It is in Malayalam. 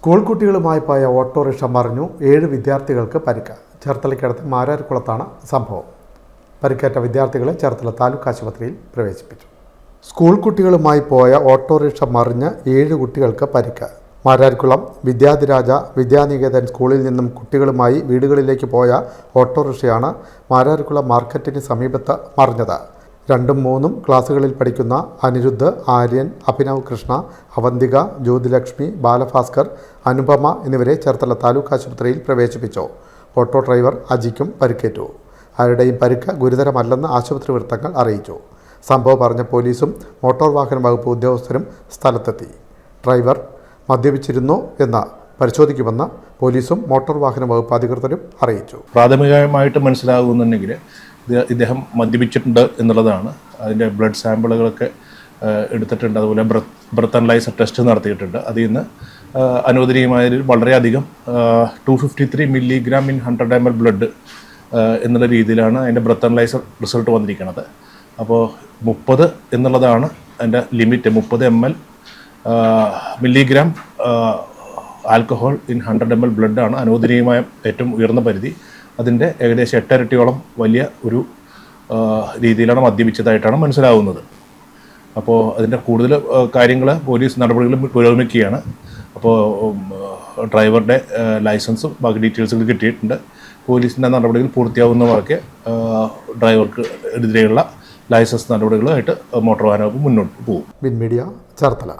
സ്കൂൾ കുട്ടികളുമായി പോയ ഓട്ടോറിക്ഷ മറിഞ്ഞു. ഏഴ് വിദ്യാർത്ഥികൾക്ക് പരിക്ക്. ചേർത്തലയ്ക്കടുത്ത് മാരാരിക്കുളത്താണ് സംഭവം. പരിക്കേറ്റ വിദ്യാർത്ഥികളെ ചേർത്തല താലൂക്ക് ആശുപത്രിയിൽ പ്രവേശിപ്പിച്ചു. സ്കൂൾ കുട്ടികളുമായി പോയ ഓട്ടോറിക്ഷ മറിഞ്ഞ് ഏഴ് കുട്ടികൾക്ക് പരിക്ക്. മാരാരിക്കുളം വിദ്യാധിരാജ വിദ്യാനികേതൻ സ്കൂളിൽ നിന്നും കുട്ടികളുമായി വീടുകളിലേക്ക് പോയ ഓട്ടോറിക്ഷയാണ് മാരാരിക്കുളം മാർക്കറ്റിന് സമീപത്ത് മറിഞ്ഞത്. രണ്ടും മൂന്നും ക്ലാസ്സുകളിൽ പഠിക്കുന്ന അനിരുദ്ധ് ആര്യൻ അഭിനവ് കൃഷ്ണ അവന്തിക ജ്യോതിലക്ഷ്മി ബാലഭാസ്കർ അനുപമ എന്നിവരെ ചേർത്തല താലൂക്ക് ആശുപത്രിയിൽ പ്രവേശിപ്പിച്ചു. ഓട്ടോ ഡ്രൈവർ അജിക്കും പരിക്കേറ്റു. ആരുടെയും പരിക്ക് ഗുരുതരമല്ലെന്ന് ആശുപത്രി വൃത്തങ്ങൾ അറിയിച്ചു. സംഭവം പറഞ്ഞ പോലീസും മോട്ടോർ വാഹന വകുപ്പ് ഉദ്യോഗസ്ഥരും സ്ഥലത്തെത്തി. ഡ്രൈവർ മദ്യപിച്ചിരുന്നു എന്ന് പരിശോധിക്കുമെന്ന് പോലീസും മോട്ടോർ വാഹന വകുപ്പ് അധികൃതരും അറിയിച്ചു. പ്രാഥമികമായിട്ട് മനസ്സിലാകുന്നുണ്ടെങ്കിൽ ഇദ്ദേഹം മദ്യപിച്ചിട്ടുണ്ട് എന്നുള്ളതാണ്. അതിന്റെ ബ്ലഡ് സാമ്പിളുകളൊക്കെ എടുത്തിട്ടുണ്ട്. അതുപോലെ ബ്രത്ത് അനലൈസർ ടെസ്റ്റ് നടത്തിയിട്ടുണ്ട്. അതിൽ നിന്ന് അനുവദനീയമായ വളരെയധികം two fifty three milligram in hundred M L blood എന്നുള്ള രീതിയിലാണ് അതിന്റെ ബ്രത്ത് അനലൈസർ റിസൾട്ട് വന്നിരിക്കുന്നത്. അപ്പോൾ മുപ്പത് എന്നുള്ളതാണ് അതിന്റെ ലിമിറ്റ്. മുപ്പത് M L milligram alcohol in hundred M L ബ്ലഡാണ് അനുവദനീയമായ ഏറ്റവും ഉയർന്ന പരിധി. അതിന്റെ ഏകദേശം എട്ടരട്ടിയോളം വലിയ ഒരു രീതിയിലാണ് മദ്യപിച്ചതായിട്ടാണ് മനസ്സിലാവുന്നത്. അപ്പോൾ അതിന്റെ കൂടുതൽ കാര്യങ്ങൾ പോലീസ് നടപടികൾ പുരോഗമിക്കുകയാണ്. അപ്പോൾ ഡ്രൈവറുടെ ലൈസൻസും ബാക്കി ഡീറ്റെയിൽസുകൾ കിട്ടിയിട്ടുണ്ട്. പോലീസിന്റെ നടപടികൾ പൂർത്തിയാവുന്നതൊക്കെ ആ, ഡ്രൈവർക്ക് എതിരെയുള്ള ലൈസൻസ് നടപടികളുമായിട്ട് മോട്ടോർ വാഹന വകുപ്പ് മുന്നോട്ട് പോകും. ബിൻ മീഡിയ ചേർത്തല.